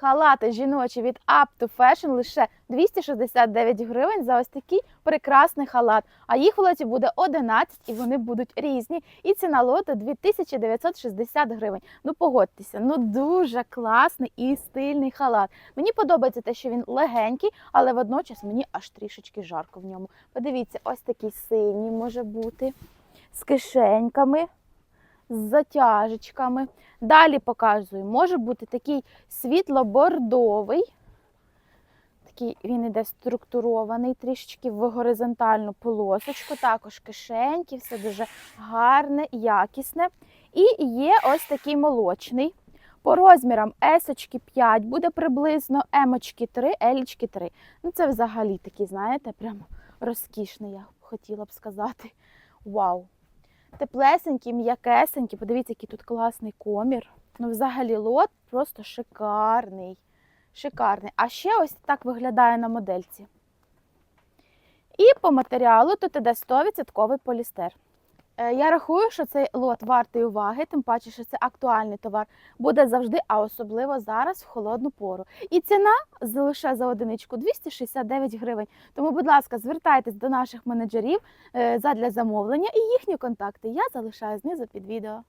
Халати жіночі від Up to Fashion лише 269 гривень за ось такий прекрасний халат. А їх в лоті буде 11 і вони будуть різні. І ціна лоту 2960 гривень. Ну погодьтеся, ну дуже класний і стильний халат. Мені подобається те, що він легенький, але водночас мені аж трішечки жарко в ньому. Подивіться, ось такий синій може бути з кишеньками, з затяжечками. Далі показую, може бути такий світло-бордовий. Такий він іде структурований, трішечки в горизонтальну полосочку, також кишеньки, все дуже гарне, якісне. І є ось такий молочний. По розмірам S 5 буде приблизно, М 3, L 3. Ну це взагалі такий, знаєте, прям розкішний, я хотіла б сказати. Вау! Теплесенький, м'якесенький. Подивіться, який тут класний комір. Ну, взагалі, лот просто шикарний. Шикарний. А ще ось так виглядає на модельці. І по матеріалу тут іде 100% полістер. Е, Я рахую, що цей лот вартий уваги, тим паче, що це актуальний товар, буде завжди, а особливо зараз в холодну пору. І ціна лише за одиничку 269 гривень. Тому, будь ласка, звертайтесь до наших менеджерів е, задля замовлення і їхні контакти я залишаю знизу під відео.